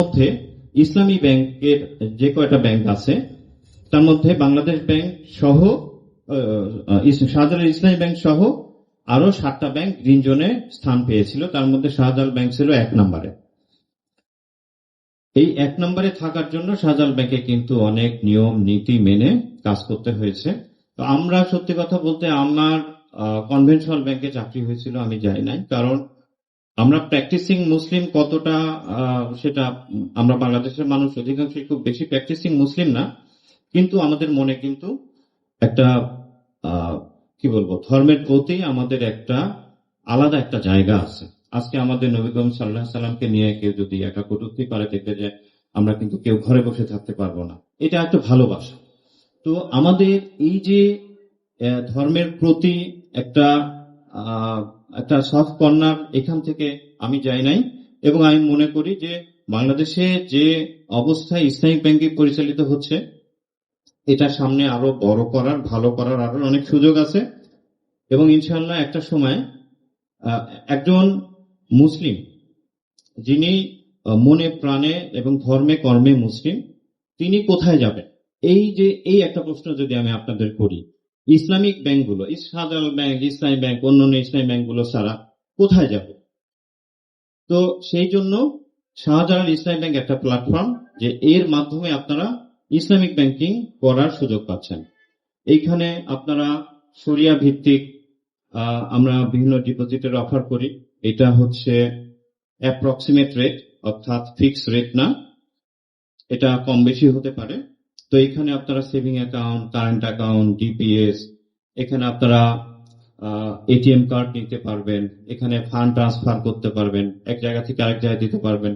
মধ্যে ইসলামী ব্যাংকের যে কয়টা ব্যাংক আছে, তার মধ্যে বাংলাদেশ ব্যাংক সহ শাহজালাল ইসলামী ব্যাংক সহ আরও সাতটা ব্যাংক গ্রিন জোনে স্থান পেয়েছিল, তার মধ্যে শাহজালাল ব্যাংক ছিল এক নম্বরে। এই এক নম্বরে থাকার জন্য শাহজালাল ব্যাংকে কিন্তু অনেক নিয়ম, নীতি মেনে কাজ করতে হয়েছে। তো আমরা সত্যি কথা বলতে আমার কনভেনশনাল ব্যাংকে চাকরি হয়েছিল, আমি যাই নাই। কারণ আমরা প্র্যাকটিসিং মুসলিম কতটা সেটা আমরা বাংলাদেশের মানুষ অধিকাংশই খুব বেশি প্র্যাকটিসিং মুসলিম না, কিন্তু আমাদের মনে কিন্তু একটা কি বলব, ধর্মের প্রতি আমাদের একটা আলাদা একটা জায়গা আছে। আজকে আমাদের নবীগম সাল্লাহ সাল্লামকে নিয়ে কেউ যদি একটা কটূক্তি করে, দেখবে যে আমরা কিন্তু কেউ ঘরে বসে থাকতে পারব না। এটা একটা ভালোবাসা তো আমাদের এই যে ধর্মের প্রতি একটা একটা সফট কর্নার এখান থেকে আমি যাই নাই, এবং আমি মনে করি যে বাংলাদেশে যে অবস্থায় ইসলামিক ব্যাংকিং পরিচালিত হচ্ছে, এটা সামনে আরও বড় করার, ভালো করার আরও অনেক সুযোগ আছে। এবং ইনশাল্লাহ একটা সময় একজন মুসলিম, যিনি মনে, প্রাণে এবং ধর্মে, কর্মে মুসলিম, তিনি কোথায় যাবেন? এই যে, এই একটা প্রশ্ন যদি আমি আপনাদের করি ইসলামিক ব্যাংকগুলো শাহজালাল ব্যাংক, ইসলামী ব্যাংক, অন্যান্য ইসলামী ব্যাংকগুলো ছাড়া কোথায় যাবে? তো সেই জন্য শাহজালাল ইসলামী ব্যাংক একটা প্ল্যাটফর্ম যে এর মাধ্যমে আপনারা ইসলামিক ব্যাংকিং করার সুযোগ পাচ্ছেন। এইখানে আপনারা সরিয়া ভিত্তিক আমরা বিভিন্ন ডিপোজিটের অফার করি। এটা হচ্ছে অ্যাপ্রক্সিমেট রেট অর্থাৎ ফিক্স রেট না। এটা কম বেশি হতে পারে। তো এখানে আপনারা saving account current account DPS এখানে আপনারা এটিএম কার্ড নিতে পারবেন, এখানে ফান্ড ট্রান্সফার করতে পারবেন, এক জায়গা থেকে আরেক জায়গায় দিতে পারবেন।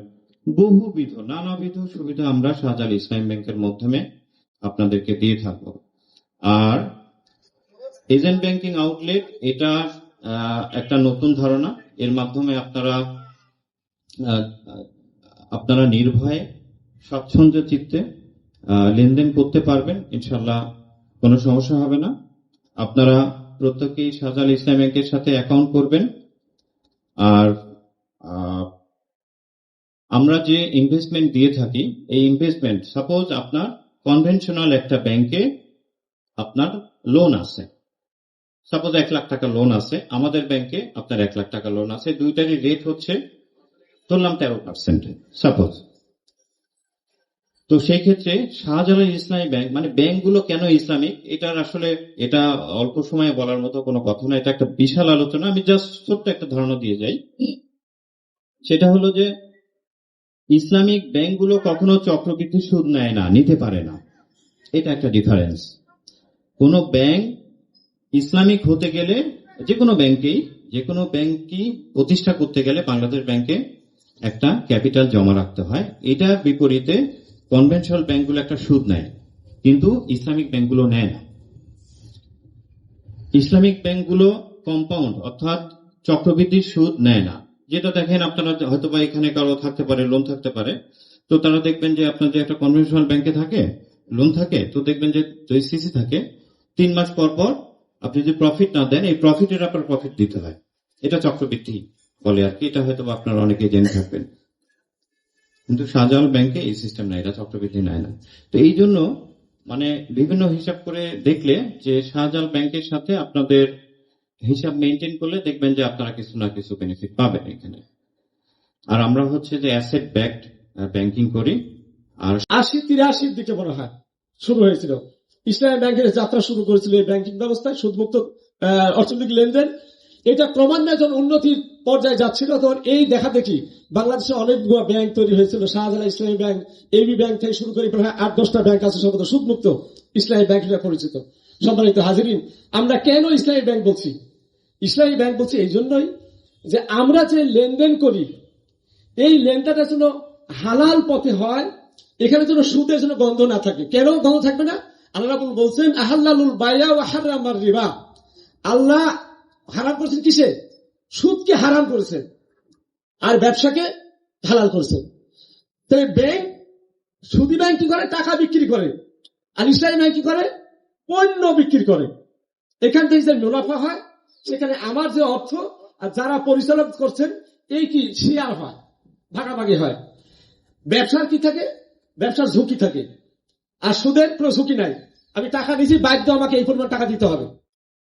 বহুবিধ, নানাবিধ সুবিধা আমরা শাহজাল ইসলাম ব্যাংকের মাধ্যমে আপনাদেরকে দিয়ে থাকব। আর এজেন্ট ব্যাংকিং আউটলেট এটা একটা নতুন ধারণা। এর মাধ্যমে আপনারা আপনারা নির্ভয়ে, স্বচ্ছন্দ চিত্তে লেনদেন করতে পারবেন ইনশাল্লাহ কোনো সমস্যা হবে না। আপনারা প্রত্যেকেই শাহজাল ইসলাম ব্যাংকের সাথে অ্যাকাউন্ট করবেন। আর আমরা যে ইনভেস্টমেন্ট দিয়ে থাকি, এই ইনভেস্টমেন্ট সাপোজ আপনার কনভেনশনাল একটা ব্যাংকে আপনার লোন আছে। সাপোজ এক লাখ টাকা লোন আছে, আমাদের ব্যাংকে আপনার এক লাখ টাকা লোন আছে, দুইটারই রেট হচ্ছে, ধরলাম তেরো পার্সেন্ট সাপোজ তো সেই ক্ষেত্রে শাহজালাল ইসলামী ব্যাংক মানে ব্যাংকগুলো কেন ইসলামিক? এটার আসলে, এটা অল্প সময়ে বলার মতো কোনো কথা না, এটা একটা বিশাল আলোচনা। আমি জাস্ট ছোট্ট একটা ধারণা দিয়ে যাই। সেটা হলো যে, ইসলামিক ব্যাংকগুলো কখনো চক্রবৃদ্ধি সুদ নেয় না, নিতে পারে না। এটা একটা ডিফারেন্স কোন ব্যাংক ইসলামিক হতে গেলে, যে কোনো ব্যাংকেই, যে কোনো ব্যাংকই প্রতিষ্ঠা করতে গেলে বাংলাদেশ ব্যাংকে একটা ক্যাপিটাল জমা রাখতে হয়। এটার বিপরীতে কনভেনশনাল ব্যাংকগুলো একটা সুদ নেয়, কিন্তু ইসলামিক ব্যাংকগুলো নেয় না। ইসলামিক ব্যাংকগুলো কম্পাউন্ড, অর্থাৎ চক্রবৃদ্ধির সুদ নেয় না। যেটা দেখেন আপনারা হয়তো বা এখানে কারও থাকতে পারে, লোন থাকতে পারে, তো তারা দেখবেন যে আপনার যে একটা কনভেনশনাল ব্যাংকে থাকে, লোন থাকে, তো দেখবেন যে সিসি থাকে, তিন মাস পর পর আপনি যদি প্রফিট না দেন, এই প্রফিটের আপনার প্রফিট দিতে হয়। এটা চক্রবৃদ্ধি বলে আর কি, এটা হয়তো আপনারা অনেকে জেনে থাকবেন। কিন্তু শাহজালাল ব্যাংকে এই সিস্টেম নাই, এটা চক্রবৃদ্ধি নেয় না। তো এই জন্য মানে বিভিন্ন হিসাব করে দেখলে যে শাহজালাল ব্যাংকের সাথে আপনাদের হিসাব মেনটেন করলে দেখবেন যে আপনারা কিছু না কিছু বেনিফিট পাবেন এখানে। আর আমরা হচ্ছে যে অ্যাসেট ব্যাকড ব্যাংকিং করি। আর আশি তিরাশির দিকে মনে হয় শুরু হয়েছিল। ইসলামী ব্যাংকের যাত্রা শুরু করেছিল এই ব্যাংকিং ব্যবস্থায়, সুদমুক্ত অর্থনৈতিক লেনদেন। এটা ক্রমান্বয়ে যখন উন্নতির পর্যায়ে যাচ্ছিল, তখন এই দেখা দেখি বাংলাদেশে অনেকগুলো ব্যাংক তৈরি হয়েছিল। শাহজালাল ইসলামী ব্যাংক এবি ব্যাংক থেকে শুরু করে প্রায় আট, দশটা ব্যাংক আছে সম্ভবত সুদমুক্ত ইসলামী ব্যাংক হিসেবে পরিচিত। সম্মানিত হাজিরিন, আমরা কেন ইসলামী ব্যাংক বলছি? ইসলামী ব্যাংক বলছি এই জন্যই যে আমরা যে লেনদেন করি, এই লেনদেনটা যেন হালাল পথে হয়, এখানে যেন সুদের যেন গন্ধ না থাকে। কেন গন্ধ থাকবে না? আল্লাহ বলছেন, আহাল্লালুল বায়া ও হারামার রিবা। আল্লাহ হারাম করেছেন কিসে? সুদকে হারাম করেছেন। আর ব্যবসাকে হালাল করেছেন। তবে ব্যাংক সুদি ব্যাংক কি করে? টাকা বিক্রি করে। আর ইসলামী ব্যাংক কি করে? পণ্য বিক্রি করে। এখান থেকে যে মুনাফা হয়, সেখানে আমার যে অর্থ আর যারা পরিচালক করছেন, এই কি? শেয়ার হয়, ভাগাভাগি হয়। ব্যবসার কি থাকে? ব্যবসার ঝুঁকি থাকে। আর সুদের কোনো ঝুঁকি নাই। আমি টাকা নিয়েছি বাধ্য আমাকে এই পরিমাণ টাকা দিতে হবে।